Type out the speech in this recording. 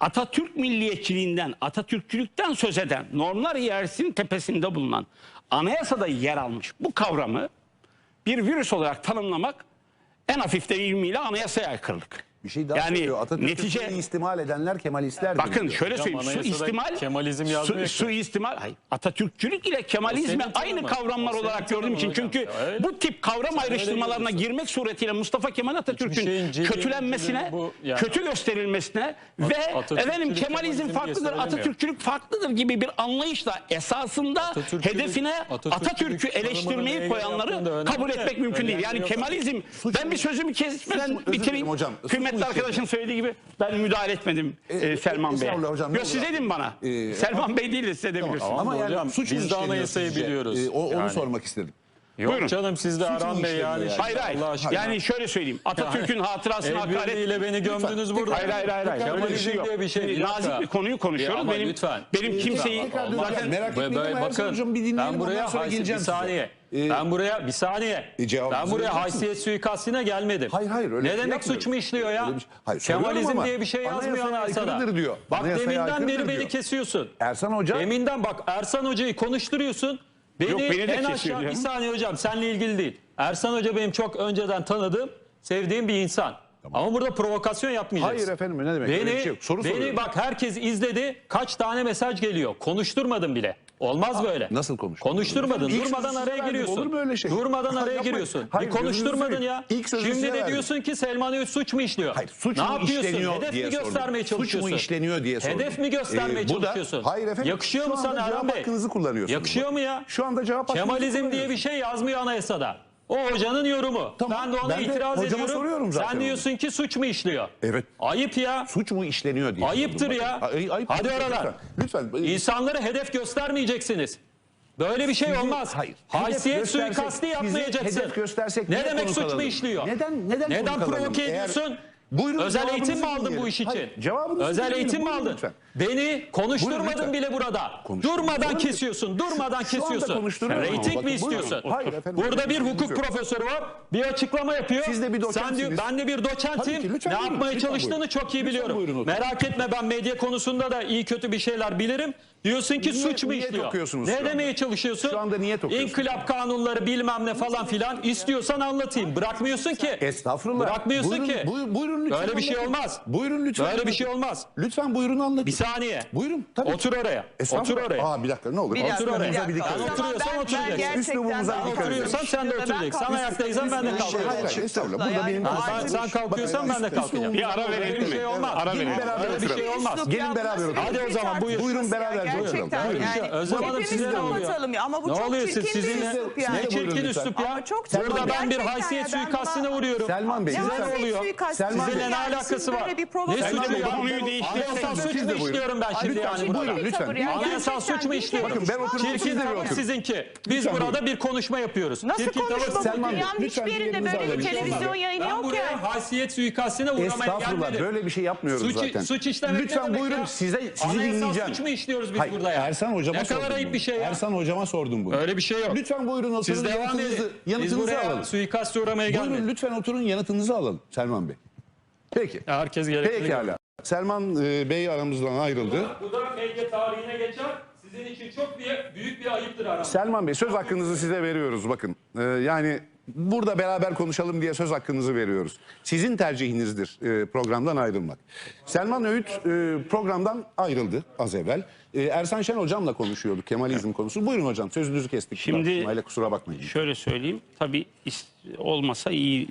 Atatürk milliyetçiliğinden, Atatürkçülükten söz eden, normlar hiyerarşisinin tepesinde bulunan anayasada yer almış bu kavramı bir virüs olarak tanımlamak en hafif deyimiyle anayasaya aykırılık. Bir şey daha yani söylüyor. Atatürk'ü netice istimal edenler Kemalistler. bakın şöyle Hocam, söyleyeyim. Su istimal, Kemalizm su, su istimal, hayır. Atatürkçülük ile Kemalizmi senin aynı tanımın. kavramlar O olarak gördüğüm için. Çünkü. Ya bu tip kavram ayrıştırmalarına girmek suretiyle Mustafa Kemal Atatürk'ün kötülenmesine, bu yani. kötü gösterilmesine ve Atatürkçülük, efendim Kemalizm farklıdır. Atatürkçülük farklıdır gibi bir anlayışla esasında Atatürkçülük- hedefine Atatürk'ü eleştirmeyi koyanları kabul etmek mümkün değil. Yani. Kemalizm ben bir sözümü kesmeden bitireyim. hocam. Kıymetli işledi? arkadaşın söylediği gibi ben müdahale etmedim e, Selman Bey'e. estağfurullah hocam, ne Yok siz edin bana. Ee, Selman Bey değil de siz edebilirsiniz. Tamam. Ama yani Hocam, suç biz de anayasayı biliyoruz. Ee, o, onu Yani. sormak istedim. Yok Buyurun. canım siz de Aram Bey yani. yani? şimdi Hayır hayır. Allah aşkına. Yani şöyle söyleyeyim. Atatürk'ün hatırasına El hakaret birliğiyle beni gömdünüz burada. Hayır hayır hayır. hayır. Öyle bir şey yok. diye bir şey. Şimdi Bir nazik dakika. bir konuyu konuşuyoruz. Ya benim lütfen. benim kimseyi Tekrar döneceğim. zaten Merak Ve- etmeyin ama Ersan hocam bir dinleyelim. ben buraya haysiyet, bir saniye. Ee, ben buraya bir saniye. E, ben buraya haysiyet suikastine gelmedim. Hayır, hayır, öyle bir Ne şey demek suç mu işliyor ya? Şey- Hayır, Kemalizm ama diye bir şey yazmıyor anayasada. diyor. Bak deminden beri beni kesiyorsun. Ersan Hoca Deminden bak Ersan Hoca'yı konuşturuyorsun. Beni, Yok, beni de en aşağı bir saniye hocam seninle ilgili değil. Ersan Hoca benim çok önceden tanıdığım, sevdiğim bir insan. Ama burada provokasyon yapmayacaksın. Hayır efendim, ne demek? Öyle Beni, bir şey yok. Soru beni soruyorum. bak herkes izledi. Kaç tane mesaj geliyor. Konuşturmadım bile. Olmaz böyle. nasıl konuşturmadın? Konuşturmadın. İlk Durmadan sözü araya verdim. giriyorsun. Olur mu öyle şey? Durmadan araya yapmayın. giriyorsun. Hayır, bir gözünüzü konuşturmadın seveyim. ya. İlk sözü Şimdi size de verdim. diyorsun ki Selman Öğüt suç mu işliyor? Hayır, suç ne mu yapıyorsun? işleniyor Hedef diye mi sordum. göstermeye Suç mu çalışıyorsun? işleniyor diye sordum. Hedef mi göstermeye Ee, bu da- çalışıyorsun? hayır efendim, Yakışıyor şu mu anda sana cevap Erhan Bey? hakkınızı kullanıyorsunuz. Yakışıyor mu ya? Şu anda cevap hakkınızı Kemalizm diye kullanıyorsunuz. bir şey yazmıyor anayasada. O hocanın yorumu. Tamam, Ben de ona ben de itiraz hocama ediyorum. soruyorum zaten Sen onu. diyorsun ki suç mu işliyor? Evet. Ayıp ya. Suç mu işleniyor diye. Ayıptır sordum. ya. Ay- ayıp- Hadi lütfen. Lütfen. lütfen. İnsanları hedef göstermeyeceksiniz. Böyle bir şey olmaz. hayır. Haysiyet Hedef göstersek, yapmayacaksın. hedef göstersek ne demek konu suç mu kalalım? işliyor? Neden- neden konu kalalım? provoke Eğer- ediyorsun? Buyurun, Özel eğitim mi aldın bu iş için? Hayır, cevabınızı Özel dinleyelim. eğitim mi aldın? lütfen. Beni konuşturmadın bile burada. Durmadan Buyurun. kesiyorsun. Durmadan Şu kesiyorsun. Reyting mi istiyorsun? Hayır efendim, Burada bir hukuk profesörü var. Bir açıklama yapıyor. Siz de bir Sen doçentsiniz. diyor, ben de bir doçentim. ki, ne buyurun, yapmaya çalıştığını buyurun. çok iyi biliyorum. Merak etme ben medya konusunda da iyi kötü bir şeyler bilirim. Diyorsun ki Niye- suç mu niyet işliyor? okuyorsunuz şu Ne anda? demeye çalışıyorsun? Şu anda niyet okuyorsunuz. İnkılap kanunları bilmem ne falan filan istiyorsan anlatayım. Bırakmıyorsun ki. Estağfurullah. Bırakmıyorsun buyurun, ki. Buyurun, buyurun lütfen Böyle bir şey anlatın. olmaz. Buyurun lütfen. Böyle bir anlatın. şey olmaz. Lütfen buyurun anlatın. Bir saniye. Buyurun. Tabii. Otur oraya. Otur oraya. Aa bir dakika ne olur. Bir dakika, Otur oraya. bir dakika. Oturuyorsan ben- ben oturacaksın. gerçekten Üslubumuza dikkat edin. Oturuyorsan sen de Ben oturacaksın. Sen kalkıyorum. ayaktaysan ben de Üstüne kalkacağım. Hayır, hayır, estağfurullah. Burada benim Ha, Hayır, sen, sen kalkıyorsan ben de kalkacağım. Bir ara verelim Böyle bir mi? şey olmaz. Ara Gelin verelim. beraber Böyle bir şey olmaz. Gelin beraber oturalım. Hadi o zaman, buyur. Buyurun beraber Gerçekten şey- yani. Özlem Hanım Hepimiz size ne oluyor? kapatalım ya. Ama bu Ne çok oluyor siz? çirkin bir Sizinle üslup yani. ne çirkin Buyurun lütfen. üslup ya? Ama çok Burada çirkin. ben bir Gerçekten haysiyet ya, ben suikastine buna- uğruyorum. Selman Bey, Size lütfen. ne oluyor? suikast Selman Sizinle Bey, ne yani alakası siz var? böyle bir Ne provokasyon suçu ya? konuyu değiştirsek Anayasal suç Siz mu buyurun. işliyorum ben şimdi Lütfen, yani? buyurun, bir lütfen. Anayasal Gerçekten suç mu bir işliyorum? Bakın ben otururum, siz Çirkin de tavır oturun. sizinki. Biz Lütfen burada bir konuşma yapıyoruz. Nasıl Çirkin tavır konuşma bu? Selman Bey, Dünyanın lütfen hiçbir yerinde böyle bir televizyon yayını Ben yok buraya ya. haysiyet suikastine uğramaya Estağfurullah gelmedim. böyle bir şey yapmıyoruz Suç, zaten. suç işlemek ne Lütfen demek buyurun ya? size sizi Anayasal dinleyeceğim. suç mu işliyoruz biz Hayır, burada ya? Ersan hocama Ne sordum kadar ayıp bunu. bir şey ya. Ersan hocama sordum bunu. Öyle bir şey yok. Lütfen buyurun oturun Siz devam yanıtınızı, edin. Biz yanıtınızı buraya alalım. suikaste uğramaya Buyurun gelmedik. lütfen oturun yanıtınızı alalım Selman Bey. Peki. Herkes gerekli. Pekala. Selman e, Bey aramızdan ayrıldı. Bu da medya tarihine geçer. Sizin için çok bir, büyük bir ayıptır aramızda. Selman Bey söz hakkınızı size veriyoruz bakın. Ee, yani burada beraber konuşalım diye söz hakkınızı veriyoruz. Sizin tercihinizdir e, programdan ayrılmak. Selman Öğüt e, programdan ayrıldı az evvel. E, Ersan Şen hocamla konuşuyorduk Kemalizm konusu. Buyurun hocam sözünüzü kestik. Şimdi- kusura bakmayın. Şöyle söyleyeyim. Tabii olmasa iyi